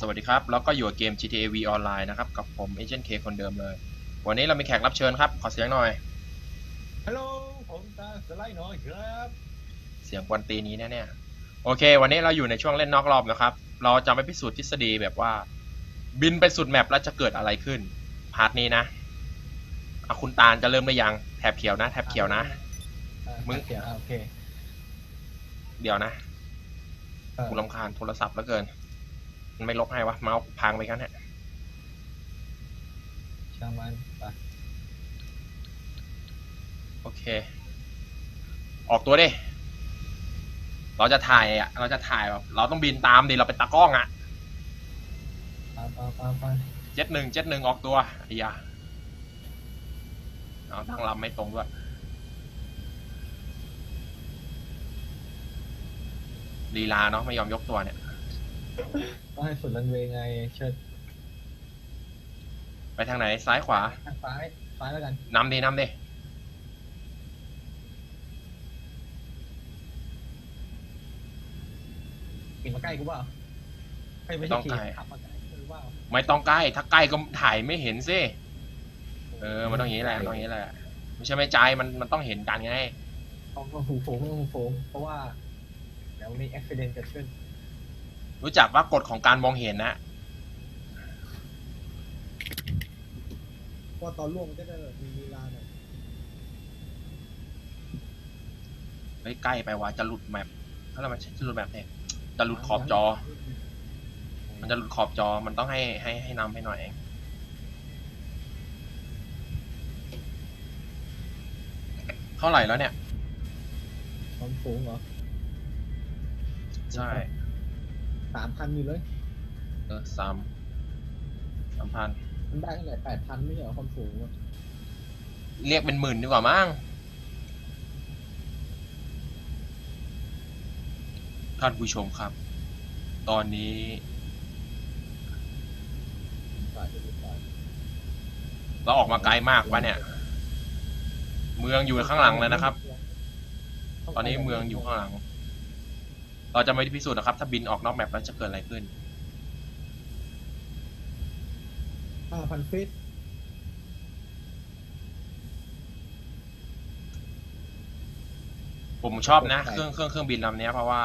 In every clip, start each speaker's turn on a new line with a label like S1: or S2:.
S1: สวัสดีครับ แล้วก็อยู่กับเกม GTA V Online นะครับ กับผม Agent K คนเดิมเลย วันนี้เรามีแขกรับเชิญครับ ขอเสียงหน่อย
S2: ฮัลโหล ผมตาสไลด์หน่อยครับ
S1: เสียงกวนตีนี้แน่ๆ โอเค วันนี้เราอยู่ในช่วงเล่นนอกรอบนะครับ เราจะไปพิสูจน์ทฤษฎีแบบว่า บินไปสุดแมปแล้วจะเกิดอะไรขึ้น พาร์ทนี้นะเอาคุณตาลจะเริ่มได้ยัง แถบเขียวนะ แถบเขียวนะ
S2: อ่า
S1: มึง
S2: เขียวอ่าโอเค
S1: เดี๋ยวนะ
S2: เออ
S1: กูรำคาญโทรศัพท์แล้วเกินมัน ไม่ลบให้วะเมาส์กูพังไปกันเนี่ย
S2: ช่างมันไป
S1: โอเค ออกตัวดิเราจะถ่ายอะ เราจะถ่ายแบบเราต้องบินตามดิเราเป็นตากล้องอะ
S2: ไปไปไปไป
S1: เจ็ดหนึ่งเจ็ดหนึ่งออกตัวไอ้ยาเอาตั้งลำไม่ตรงด้วยลีลาเนาะไม่ยอมยกตัวเนี่ย
S2: ต้องให้สุดรันเวย์ไง เชิญ
S1: ไปทางไหนซ้ายขวา
S2: ทางซ้ายซ้ายแล้วกัน
S1: นำดินำดิ
S2: ขี่มาใกล้กูเปล่าเฮ้ยไม่ใช่ขี่ขับมาใกล้กูเปล่า
S1: ไม่ต้องใกล้ ถ้าใกล้ก็ถ่ายไม่เห็นสิเออมันต้องอย่างนี้แหละมันต้องอย่างนี้แหละ ไม่ใช่ไม่ใจายมันมันต้องเห็นกันไง
S2: ต้องต้องหูโฟงต้องหูโฟงเพราะว่าเดี๋ยวมีอุบิเหตุเกิดขึ้น
S1: รู้จักว่ากฎของการมองเห็นนะ
S2: ว่าตอนล่วงมันจะได้แบบมีเวลาหน่อย
S1: เฮ้ยใกล้ไปว่ะจะหลุดแมปถ้าเราไม่ใช่จะหลุดแมปเนี่ยจะหลุดขอบจอ มันจะหลุดขอบจอมันต้องให้ให้ให้นำให้หน่อยเองเท่าไหร่แล้วเนี่ย
S2: ความสูงเหรอ
S1: ใช่
S2: สามพันอยู่เลย
S1: เออสามสามพัน
S2: มันได้เท่าไหร่แปดพันไม่ใช่เหรอความสูงอะ
S1: เรียกเป็นหมื่นดีกว่ามั้งท่านผู้ชมครับ ตอนนี้
S2: ฝ่ายจะดูฝ่าย
S1: เราออกมาไกลมากวะเนี่ย เมืองอยู่ข้างหลังเลยนะครับ ตอนนี้เมืองอยู่ข้างหลัง เราจะไม่พิสูจน์นะครับ ถ้าบินออกนอกแมปแล้วจะเกิดอะไรขึ้น
S2: ห้าพันฟิต
S1: ผมชอบนะเครื่องเครื่องเครื่องบินลำเนี้ยเพราะว่า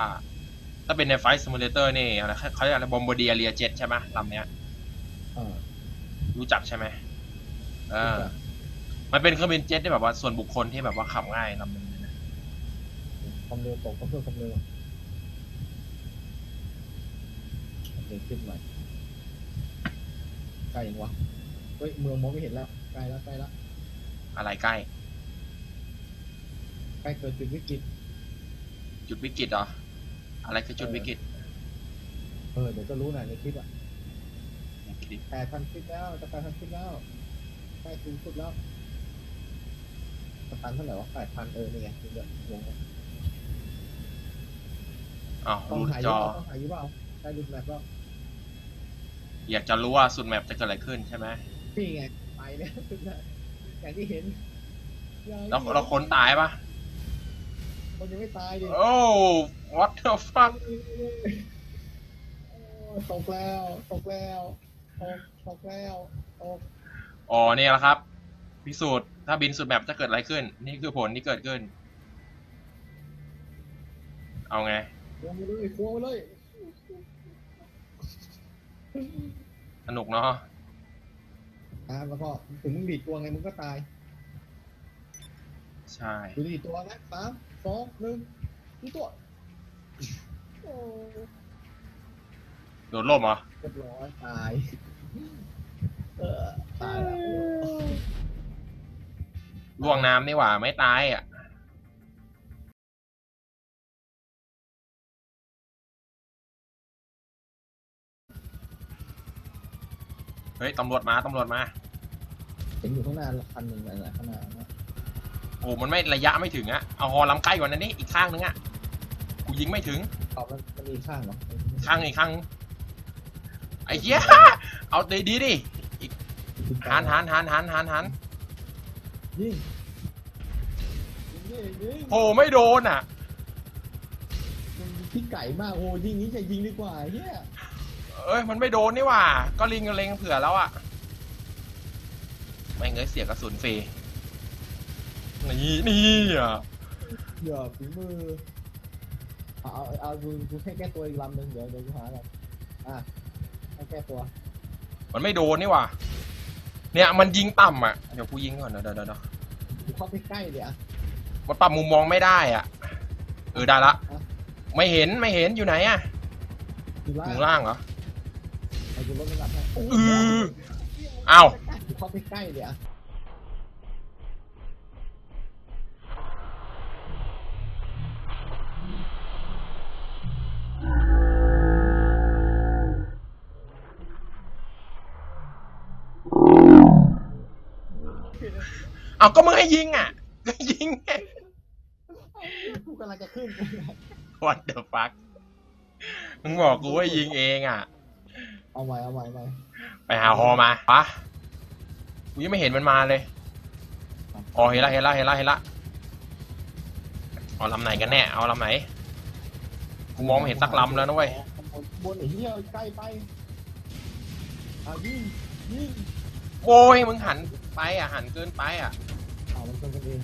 S1: ถ้าเป็นในไฟซิมูเลเตอร์นี่อะไรเขาเรียกอะไรบอมบ์เดียเรียเจ็ตใช่ไหมลำเนี้ย
S2: อ่า
S1: รู้จักใช่ไหมเออมันเป็นเครื่องบินเจ็ตที่แบบว่าส่วนบุคคลที่แบบว่าขับง่ายลำหนึงเลยนะ
S2: ความเร็วตกก็เพิ่มความเร็วความ เร็วขึ้นหน่อยใกล้ยังวะเฮ้ยเมืองมองไม่เห็นแล้วใกล้แล้วใกล้แล้ว
S1: อะไรใกล้
S2: ใกล้เกิดจุดวิกฤต
S1: จุดวิกฤตเหรออะไรคือจุดวิกฤต
S2: เออเดี๋ยวก็รู้นะในคลิปอะ
S1: วิกฤต
S2: แปดพันฟิตแล้วจะแปดพันฟิตแล้วใกล้สูงสุดแล้วสตันเท่าไหร่วะแปดพันเออนี่ไงถึงจะวงแล้ว
S1: อ้าว
S2: ต้อง
S1: รูด
S2: หาย
S1: จ
S2: ยุ
S1: อ
S2: บต้องหายยุบเปล่า ได้รูปแบบแล้ว
S1: อยากจะรู้ว่าสุดแมปจะเกิดอะไรขึ้นใช่ไหม
S2: นี่ไง ไปแล้วสุดแล้วอย่างที่เห็นอย่างที่
S1: แล้ว
S2: ห็น
S1: เราคนตายปะ
S2: คนยังไม่ตายดิ
S1: โอ้ what the fuck
S2: โอ้ตกแล้ว ตกแล้ว ตก ตกแล้วตก
S1: อ๋อเนี่ยแหละครับ พิสูจน์ถ้าบินสุดแมปจะเกิดอะไรขึ้น นี่คือผลที่เกิดขึ้น เอาไง
S2: ควงไปเลยควงไปเลย
S1: สนุกเนาะ
S2: อ่าแล้วก็ถึงมึงดีดตัวไงมึงก็ตาย
S1: ใช่
S2: ดูดีดตัวนะสามสองหนึ่งดีตัวโอ้
S1: โดนล่มเหรอ
S2: เรียบร้อยตายเออตายแล้ว
S1: ล่วงน้ำนี่หว่าไม่ตายอะ ฮ้ยตำรวจมาตำรวจมา
S2: เห็นอยู่ข้างหน้าคันหนึ่งอะไรข้างหน้านะ
S1: โอ้มันไม่ระยะไม่ถึงอะเอาฮอลำใกล้กว่านั้นนี่อีกข้างนึงอะกูยิงไม่ถึง
S2: ตอบมันมันมีข้างเหรอ
S1: ข้างอีกข้างไอ้เหี้ยเอาดีดีดิหันหันหันหันหันหัน
S2: ยิงยิงยิง
S1: โอ้ไม่โดนอะ
S2: พี่ไก่มากโอ้ยิงนี้จะยิงดีกว่าเฮีย
S1: เอเอ้ยมันไม่โดนนี่หว่า ก็ลิงกับเล็งเผื่อแล้วอะไม่เงยเสียกระสุนฟรีนี่นี่อะ
S2: อย่าฝีมือเอาเอาเอาดูดูแค่แก้ตัวอีกลำหนึ่งเดี๋ยวเดี๋ยวกูหาอะไรอะให้แก้ตัว
S1: มันไม่โดนนี่หว่า เนี่ยมันยิงต่ำอะเดี๋ยวกูยิงก่อนเดี๋ยวเดี๋ยวเดี๋ยว
S2: กูเข้าไปใกล้เลยอะ
S1: มันปรับมุมมองไม่ได้อะเออได้ละ ไม่เห็นไม่เห็นอยู่ไหนอะ
S2: อยู่ล่า
S1: องยู่ล่างเหรอ
S2: ไอ้กูลดระดับให้
S1: เอออ้าว
S2: กูเข้าไปใกล้เลยอะ
S1: เอาก็มึงให้ยิงอะก็ยิงไง
S2: กูกำลังจะขึ้น
S1: What the fuck มึงบอกกูว่ายิงเองอะ
S2: เอาใหม่เอาใหม่เอาใหม่
S1: ไปหาฮอมาปะกูยังไม่เห็นมันมาเลยอ๋อเห็นละเห็นละเห็นละเห็นละเอาลำไหนกันแน่เอาลำไหนกูมองไม่เห็นสักลำแล้วนะเว้ย
S2: บนไอ้เหี้ยใกล้ไปเอายิงยิง
S1: โอ้ยมึงหันไปอะหันเกินไปอะ
S2: เอามันชนกันเอง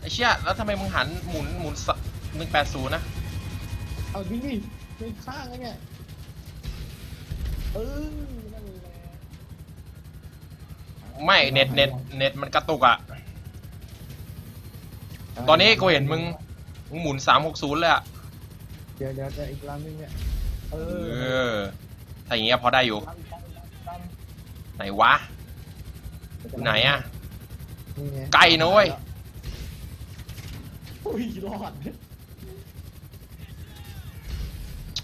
S1: ไอ้เชี่ยแล้วทำไมมึงหันหมุนหมุนหนึ่งแปดศูนย์นะ
S2: เอายิงดิเป็นข้างไอ้เนี่ย เออนั่นแหละ
S1: ไม่เน็ตเน็ตเน็ตมันกระตุกอะ ตอนนี้กูเห็นมึงมึงหมุนสามหกศูนย์เลยอะ
S2: เดี๋ยวเดี๋ยวเดี๋ยวอีกลำนึงเนี่ย เอ
S1: เอ
S2: อ
S1: อ ถ้าอย่างเงี้ยพอได้อยู่
S2: ลำอีกลำอีกลำอีกล
S1: ไหนวะำไหนอะ
S2: นี่ไง
S1: ไกลนะเว้ย
S2: อุ้ยรอด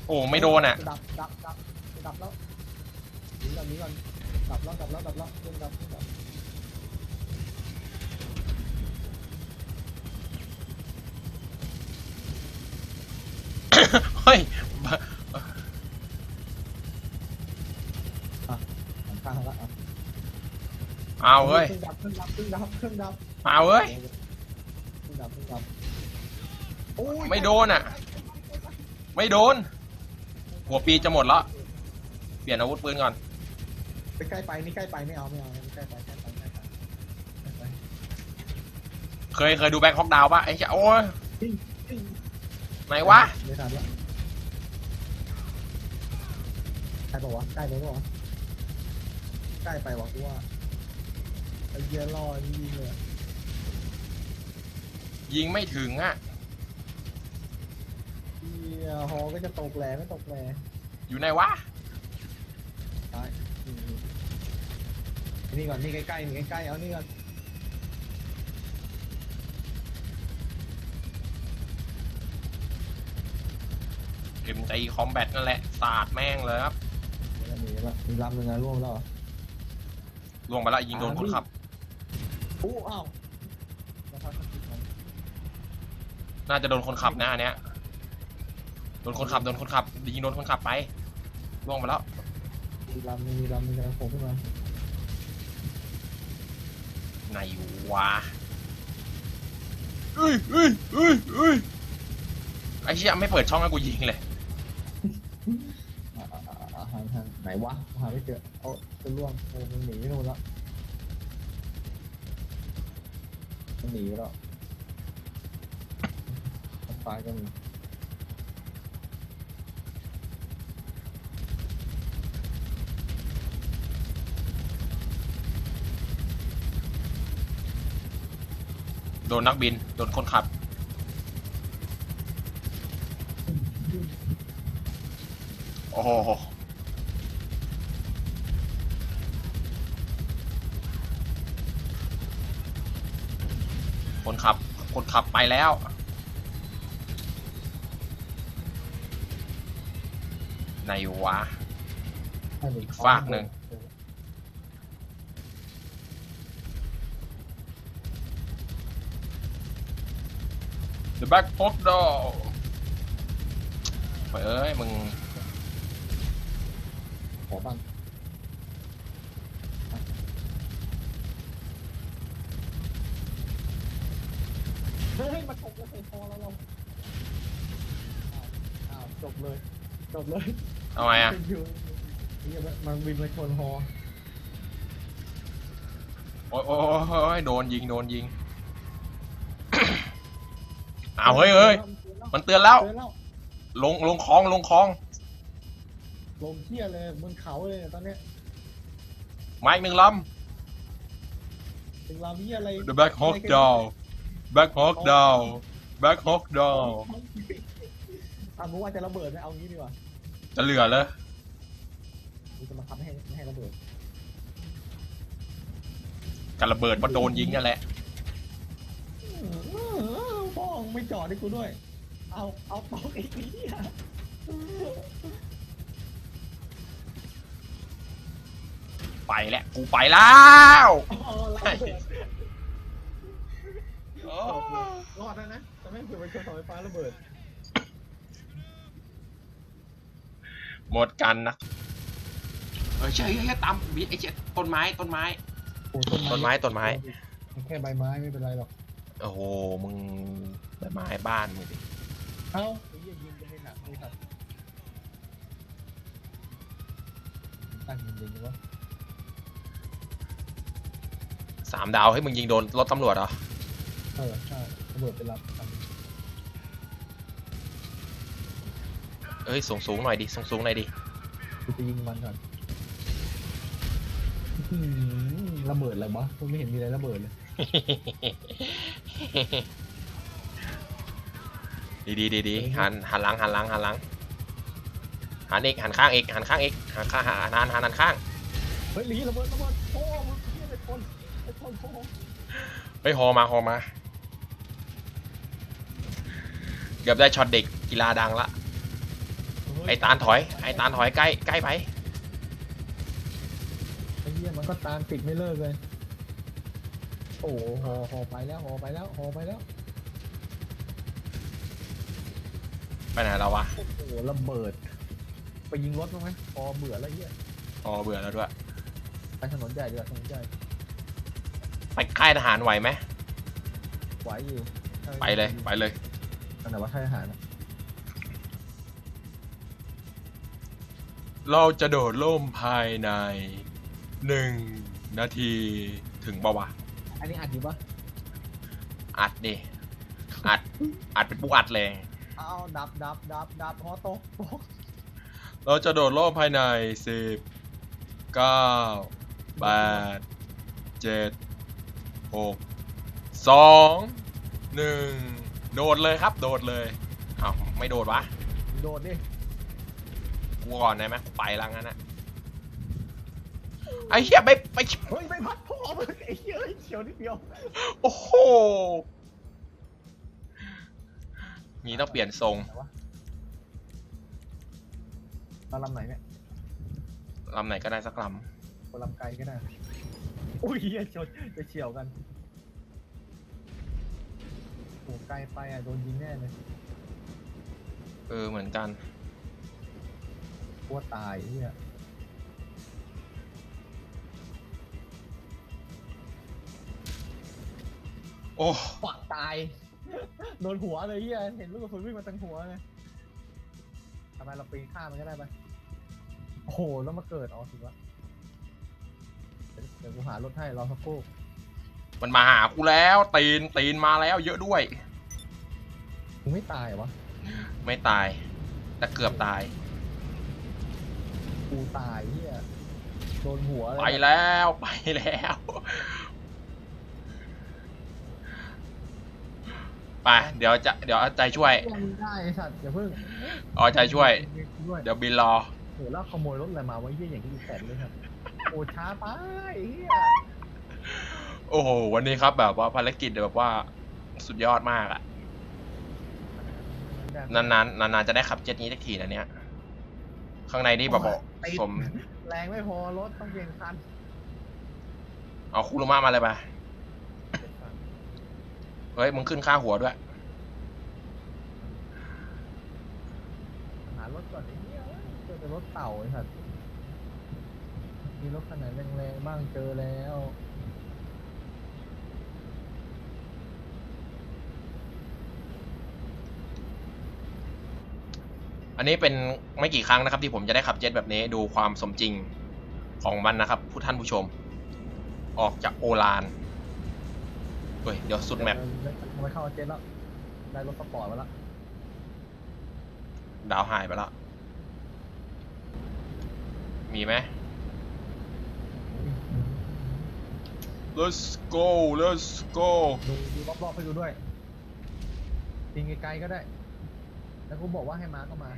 S1: โอ้ไม่โดนอะ
S2: ดับดับดับดับแล้ว หนีก่อนหนีก่อนดับแล้วดับแล้วดับแล้วเครื่องดับเครื่องดับ
S1: เฮ้ย
S2: ข้างแล้วอะ
S1: เอาเว้ย
S2: เครื่องดับเครื่องดับเครื่องดับเครื่องดับ
S1: เอาเว้ย
S2: เครื่องดับเครื่องดับโอ้ย
S1: ไม่โดนอะ ไม่โดน หัวปีจะหมดล้วเปลี่ยนอาวุธปืนก่อน
S2: ไปใกล้ไปนี่ใกล้ไปไม่เอาไม่เอาไม่ใกล้ไปใกล้ไปใกล้ไปใกล้ไป
S1: เคยเคยดูแบ็คฮอกดาวป่ะไอ้เจ้าโอ้ย
S2: ปิ้งปิ้ง
S1: ไหนวะ
S2: ไม่ทันแล้วใกล้ปะวะใกล้ไปปะวะใกล้ไปวะกูว่าไอ้เหี้ยรอจริงๆเลย
S1: ยิงไม่ถึงอะ
S2: เหี้ยฮอก็จะตกแหลไม่ตกแหล
S1: อยู่ไหนวะ
S2: ตายอืม นี่ก่อนนี่ใกล้ๆนี่ใกล้ๆเอานี่ก่อน
S1: เอ็มจีคอมแบทนั่นแหละสาดแม่งเลยครับ
S2: มีละมีลำหนึ่งนะร่วงแล้วเหรอ
S1: ล่วงไปแล้วยิงโดนคนขับ
S2: อู้อ้าวนะครับ
S1: น่าจะโดนคนขับนะอันเนี้ยโดนคนขับโดนคนขับยิงโดนคนขับไปล่วงไปแล้ว
S2: มีลำหนึ่งมีลำหนึ่งกำลังโผล่ขึ้นมา
S1: ไหน วะเอ้ยเอ้ยเอ้ยเอ้ยไอ้เชี่ยไม่เปิดช่องให้กูยิงเลย
S2: อ่าอ่าอ่าอ่าหางหางไหนวะหาไม่เจอเอาจะร่วงโอ้มันหนีไม่โดนแล้วมันหนีไปแล้วมันตายก็มี
S1: โดนนักบิน โดนคนขับ โอ้โหคนขับ คนขับไปแล้วไหนวะ
S2: ให้หนี
S1: อีกฝากหนึ่ง The Back Pop Door เอ้ยมึง
S2: ขอบ้างเฮ้ยมาตกแล้วใส่คอแล้วเราอ้าวอ้าวจบเลย จบเลย
S1: ทำไมอะ
S2: อยู่นี่มันมันบินมาชนฮอ
S1: โอ้ยโอ้ยโอ้ยโดนยิง โดนยิง อ้าวเฮ้ยเฮ้ยมันเตือนแล้ว
S2: เตือนแล้ว
S1: ลงลงคลองลงคลอง
S2: ลมเที่ยเลยบนเขาเลยตอนเนี้ย
S1: มาอีกหนึ่งล
S2: ถึงลำเที่ยอะไรำ
S1: The Back Hawk Down Back Hawk Down Back Hawk Down
S2: อะมึงว่าจะระเบิดไหมเอางี้ดีกว่า
S1: จะเหลือเลย
S2: มึงจะมาทำให้ไม่ให้ระเบิด
S1: กันระเบิดเพราะโดนยิงนั่นแหละ
S2: ไม่จอดให้กูด้วย เอาเอาตอกอีกทีอะ
S1: ไปแล้วกูไปแล้ว
S2: เอาระเบิดรอดแล้วนะแต่ไม่เผื่อไปชนเสาไฟฟ้าระเบิด
S1: หมดกันนะเออใช่ใช่ตามบีไอ้เจ็ดต้นไม้ต้นไม้
S2: โอ้
S1: ต้นไม้ต้นไม้
S2: แค่ใบไม้ไม่เป็นไรหรอก
S1: โอ้โห มึงใบไม้บ้านมึงดิ
S2: เอ้าไอ้เหี้ยยิงก็ไม่หนักเลยครับตั้งยิงยิงวะ
S1: สามดาวให้มึงยิงโดนรถตำรวจเหรอ
S2: เออใช่ระเบิดไปรับกัน
S1: เอ้ยสูงสูงหน่อยดิ สูงสูงหน่อยดิ
S2: กูจะยิงมันก่อนอื้อหือระเบิดอะไรวะกูไม่เห็นมีอะไรระเบิดเลย
S1: ดีดีดีดีหันหันหลังหันหลังหันหลังหันอีกหันข้างอีกหันข้างอีกหันข้างหันหันหันหันข้าง
S2: เฮ้ยหลีระเบิดระเบิดโอ้มึงเหี้ยไปชนไปชนโอ้
S1: เฮ้ยฮอมาฮอมาเกือบได้ช็อตเด็กกีฬาดังละไอ้ตาลถอยไอ้ตาลถอยใกล้ใกล้ไป
S2: ไอ้เหี้ยมันก็ตามติดไม่เลิกเลย โอ้โหหอหอไปแล้วหอไปแล้วหอไปแล้ว
S1: ไปไหนแล้ววะ
S2: โอ้โหระเบิด ไปยิงรถบ้างไหมพอเบื่อแล้วเหี้ย
S1: อ๋อเบื่อแล้วด้วย
S2: ไปถนนใหญ่ดีกว่าถนนใหญ่
S1: ไปค่ายทหารไหวไหม
S2: ไหวอยู่
S1: ไปเลย ไปเลย
S2: อันไหนว่าค่ายทหารอะ
S1: เราจะโดดล่มภายในหนึ่งนาทีถึงปะวะ
S2: อันนี้อัดอยู่ปะ
S1: อัดดิ อัด อัดเป็นปุ๊อัดเลย
S2: เอาดับดับดับดับฮอโตกตก
S1: เราจะโดดร่มภายในสิบเก้าแปดเจ็ดหกสองหนึ่งโดดเลยครับ โดดเลยอ้าวไม่โดดวะ
S2: โดดดิ
S1: กูก่อนได้ไหมกูไปแล้วงั้นนะ ไอ้เหี้ยไม่ไป
S2: เฮ้ยไม่พัดพ่อมึงไอ้เหี้ยเอ้ยเฉียวนิดเดียว
S1: โอ้โหนี่ต้องเปลี่ยนทรง
S2: ไหนวะเราลำไหนเนี่ย
S1: ลำไหนก็ได้สักล
S2: คนลำไกลก็ได้อุ้ยเหี้ยชนจะเฉียวกันโอ้ไกลไปอะโดนยิงแน่เลยำ
S1: เออเหมือนกัน
S2: กลัวตายไอ้เหี้ย
S1: โอ้
S2: ฝักตาย โดนหัวเลยเหี้ยเห็นลูกกระสุนวิ่งมาตั้งหัวเลยทำไมเราปีนข้ามมันก็ได้ไปโอ้โห แล้วมาเกิดอ๋อถึงละเดี๋ยวเดี๋ยวกูหารถให้รอสักครู่
S1: มันมาหากูแล้วตีนตีนมาแล้ว เยอะด้วย
S2: มึงไม่ตายเหรอวะ
S1: ไม่ตาย แต่เกือบตาย
S2: กูตายเฮียโดนหัวเลย
S1: ไปแล้วไปแล้ว ไปเดี๋ยวจะเดี๋ยวเอาใจช่วย
S2: ยังได้ไอ้สัตว์อย่าเพิ่ง
S1: เอาใจช่วย
S2: ด้วย
S1: เดี๋ยวบินรอ
S2: โหแล้วขโมยรถอะไรมาไว้เฮียอย่างที่แสนเลยครับโอ้ช้าไปเฮีย
S1: โอ้โห วันนี้ครับแบบว่าภารกิจแบบว่าสุดยอดมากอะนานๆนานๆจะได้ขับเจ็ตนี้สักทีนะเนี่ย ข้างในนี่แบบบอกสม
S2: แรงไม่พอรถต้องเปลี่ยนคัน
S1: เอาคูรุมามาเลยไป เฮ้ยมึงขึ้นค่าหัวด้วย
S2: หารถก่อนไอ้เฮียเจอแต่รถเต่าไอ้สัตว์มีรถขนาดแรงๆบ้างเจอแล้ว
S1: ออันนี้เป็นไม่กี่ครั้งนะครับ ที่ผมจะได้ขับเจ็ตแบบนี้ดูความสมจริงของมันนะครับผู้ท่านผู้ชม ออกจากโอลาน เฮ้ยเดี๋ยวสุดแมป
S2: ทำไมเข้าเจ็ตแล้ว ได้รถสปอร์ตมาแล้ว
S1: ดาวหายไปแล้ว มีไหม let's go let's go
S2: ดูดูรอบๆให้ดูด้วยยิงไกลๆก็ได้ แล้วกูบอกว่าให้มาก็มา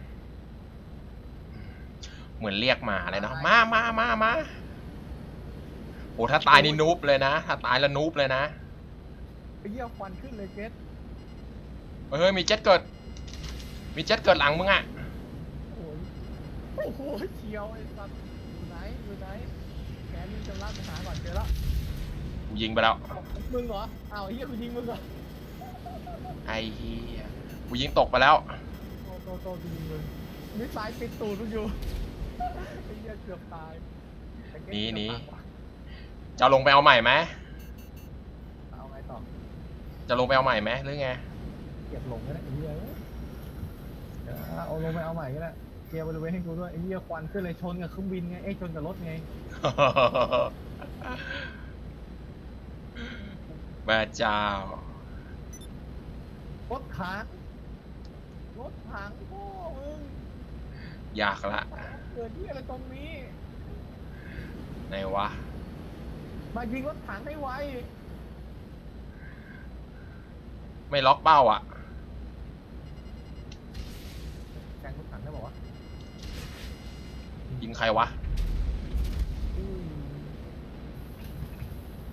S1: เหมือนเรียกมาเลยเนาะ มามามามาโอ้ถ้าตายนี่นูบเลยนะ ถ้าตายแล้วนูบเลยนะ
S2: ไปเยี่ยวควันขึ้นเลยเกต
S1: เฮ้ยมีเจ็ตเกิด มีเจ็ตเกิดหลังมึงอะ
S2: โอ้ยโอ้โหเชียวไอ้สัตว์อยู่ไหนอยู่ไหนแกนี่จะลากไปหาก่อนเจอแล้ว
S1: กูยิงไปแล้ว
S2: มึงเหรออ้าวไอ้เหี้ยกูยิงมึงเหรอ
S1: ไอ้เหี้ยกูยิงตกไปแล้ว
S2: โตโตโตกูยิงมึงมิสไซล์ปิดตูดมึงอยู่ไอ้เหี้ยเกือบตายแต่เกรท
S1: หนีหนี
S2: เกือบตายว่ะ
S1: จะลงไปเอาใหม่ไหม
S2: เอาไงต่อ
S1: จะลงไปเอาใหม่ไหมหรือไง
S2: เก็บหลงก็ได้ไอ้เหี้ยเอ้ยเดี๋ยวเอาลงไปเอาใหม่ก็ได้เคลียร์บริเวณให้กูด้วยไอ้เหี้ยควันขึ้นเลยชนกับเครื่องบินไงเอ้ยชนกับรถไง
S1: แม่เจ้าร
S2: ถถังรถถังพ่อมึง
S1: อยากละ
S2: เกิดที่อะไรตรงนี้
S1: ไหนวะ
S2: มายิงรถถังให้ไว
S1: ไม่ล็อกเป้าอะ
S2: แข่งรถถังได้บอกว่า
S1: ยิงใครวะ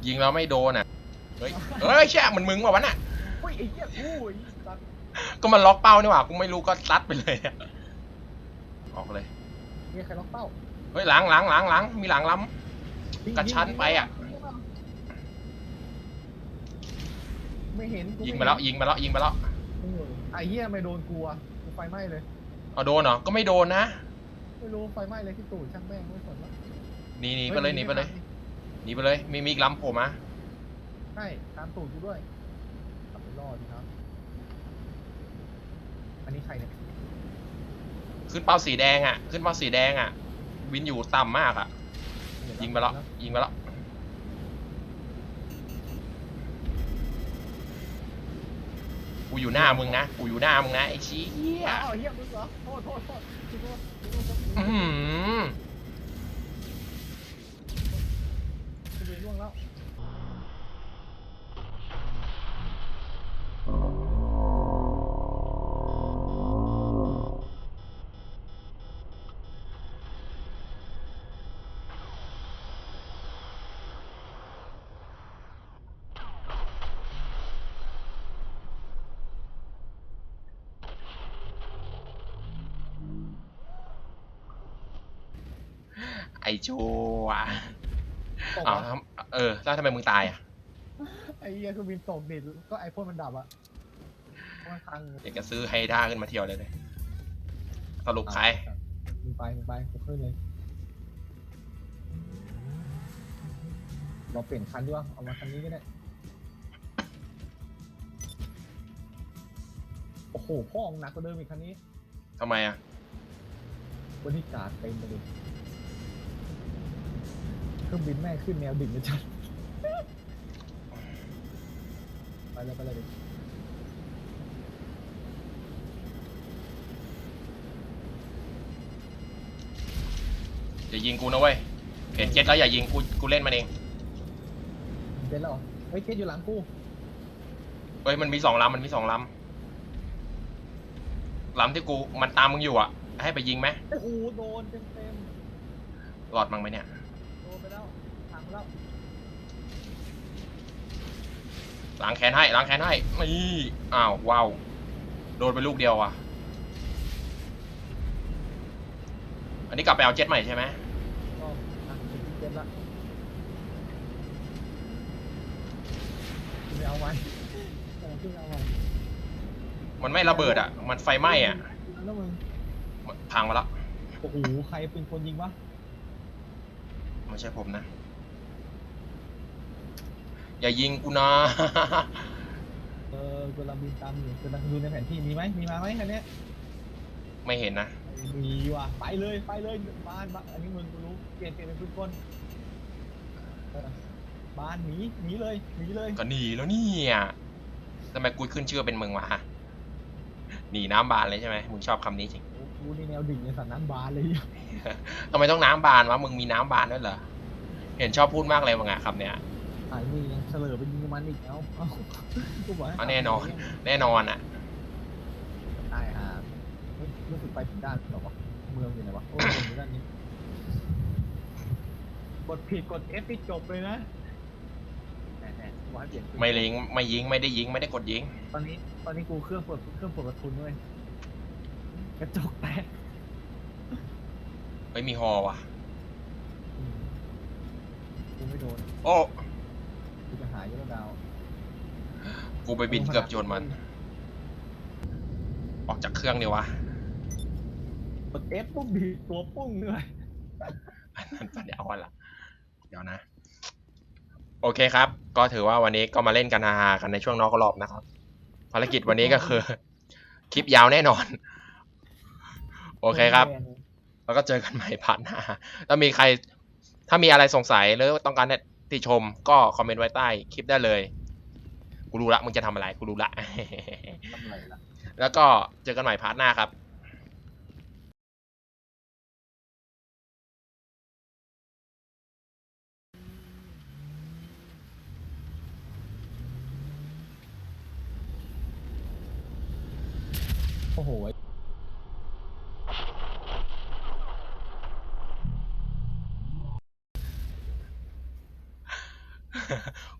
S1: ยิงแล้วไม่โดนอะ เฮ้ยเฮ้ยแช่มันมึงว่าวะน่ะ
S2: เฮ้ยไอ้เหี้ยกูไอ้สัตว์
S1: ก็มันล็อกเป้านี่หว่ากูไม่รู้ก็ซัดไปเลยอะออกเลย
S2: เหี้ยใครล็อกเป้า
S1: เฮ้ยหลังหลังหลังหลังมีหลังล้
S2: ยิง
S1: กระชั้นไปอะ
S2: ไม่เห็นกูำ
S1: ยิงไปแล้วยิงไปแล้วยิงไปแล้ว
S2: เออไอ้เหี้ยไม่โดนกูอะกูไฟไหม้เลย
S1: เอาโดนเหรอก็ไม่โดนนะ
S2: ไม่รู้ไฟไหม้เลยที่ตูดช่างแม่งไม่สนแล้ว
S1: หนีหนีไปเลยหนีไปเลยหนีไปเลย มีมีอีกลำโผล่มา
S2: ใช่ตามตูดกูด้วยขับไปรอดดีครับ อันนี้ใครเนี่ย
S1: ขึ้นเป้าสีแดงอะ ขึ้นเป้าสีแดงอะ วินอยู่ต่ำมากอะ ยิงไปแล้วยิงไปแล้ว กู อยู่หน้ามึงนะ กูอยู่หน้ามึงนะไอ้ชี้เหี้ย
S2: อ้าวเหี้ยมึงเหรอโทษโทษโทษขอโทษขอโทษ
S1: อื้อหือ
S2: กูเวรล่วงแล้ว
S1: โจอะ
S2: ตก
S1: อ้าว
S2: อะ
S1: ทำเออแล้วทำไมมึงตายอะ
S2: ไอ้เหี้ยคือบินตกดิก็ไอพ่นมันดับอะมันพัง
S1: อยากจะซื้อไฮด้าขึ้นมาเที่ยวเลยเลยสรุปใคร
S2: มึงไปมึงไปกูขึ้นเลยเราเปลี่ยนคันดีกว่าเอามาคันนี้ก็ได้โอ้โหพ่อมึงหนักกว่าเดิมอีกคันนี้
S1: ทำไมอะ
S2: บริการเต็มไปเลย เครื่องบินแม่งขึ้นแนวดิ่งเลยจัดไปเลยไปเลยดิ
S1: อย่ายิงกูนะเว้ยเห็นเจ็ตแล้วอย่ายิงกูกูเล่นมันเอง
S2: เจ็ดแล้วเหรอเฮ้ยเจ็ดอยู่หลังกู
S1: เฮ้ยมันมีสองลำมันมีสองลำลำที่กูมันตามมึงอยู่อะ ให้ไปยิงไหม
S2: โอ้โหโดนเต็มเต็ม
S1: รอดมั้งไหมเนี่ย
S2: ๆโดน ไปแล้วพังแล้ว
S1: ล้างแค้นให้ล้างแค้นให้นี่อ้าวว้าวโดนไปลูกเดียวอะ อันนี้กลับไปเอาเจ็ตใหม่ใช่ไหม
S2: ก็อะถึงเจ็ดละไม่เอาไว้เออขึ้นเอาไว้
S1: มันไม่ระเบิดอะ มันไฟไหม้อะ
S2: แล้วมึง
S1: พังมาแล้ว
S2: โอ้โหใครเป็นคนยิงวะ
S1: ไม่ใช่ผมนะ อย่ายิงกูนะ
S2: เออกำลังบินตามอยู่กำลังดูในแผนที่มีไหมมีมาไหมคันเนี้ย
S1: ไม่เห็นนะ
S2: เมีว่ะไปเลยไปเลยบ้านบ้านอันนี้มึงกูรู้เปลี่ยนเปลี่ยนเป็นปืนกลเออบ้านหนีหนีเลยหนีเลย
S1: ก็หนีแล้วเนี่ยทำไมกูขึ้นชื่อเป็นมึงวะหนีน้ำบานเลยใช่ไหมมึงชอบคำนี้จริง
S2: โอ้ กูนี่แนวดิ่งในสันน้ำบานเลย
S1: ทำไมต้องน้ำบานวะมึงมีน้ำบานด้วยเหรอเห็นชอบพูดมากเลยมึงอะคำเนี้ย
S2: ไอ้นี่ยังเฉลยไปยิงมันอีกแล้วเอ้ากูบอกให้
S1: เอาแน่นอน แน่นอนอะ
S2: ตายห่าเฮ้ยรู้สึกไปถึงด้านหรอวะเมืองอยู่ไหนวะโอ้ยอยู่ด้านนี้กดผิดกด F ที่จบเลยนะแน่ๆว่าให้เปลี่ยนปืน
S1: ไม่ลิงไม่ยิงไม่ได้ยิงไม่ได้กดยิง
S2: ตอนนี้ตอนนี้กูเครื่องปลดเครื่องปลดกระทุนด้วย กระจกแตก
S1: เฮ้ยมีฮอว่ะ
S2: อืมกูไม่โดน
S1: โอ้
S2: กูจะหายยอดดาว
S1: กูไปบินเกือบชนมัน ออกจากเครื่องเดียววะ
S2: กด F ปุ๊บดีดตัวปุ้งเลย
S1: อันนั้นปัญญาอ่อนละเดี๋ยวนะ โอเคครับ ก็ถือว่าวันนี้ก็มาเล่นกันฮาๆกันในช่วงนอกรอบนะครับ ภารกิจวันนี้ก็คือ คลิปยาวแน่นอน โอเคครับ แล้วก็เจอกันใหม่ผ่านหน้าถ้ามีใคร ถ้ามีอะไรสงสัยหรือต้องการติชม ก็คอมเมนต์ไว้ใต้คลิปได้เลย กูรู้ละมึงจะทำอะไร กูรู้ละ
S2: ทำไรล่ะ
S1: แล้วก็เจอกันใหม่พาร์ทหน้าครับ
S2: โอ้โห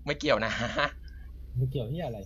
S1: ไม่เกี่ยวนะ
S2: ไม่เกี่ยวที่อะไร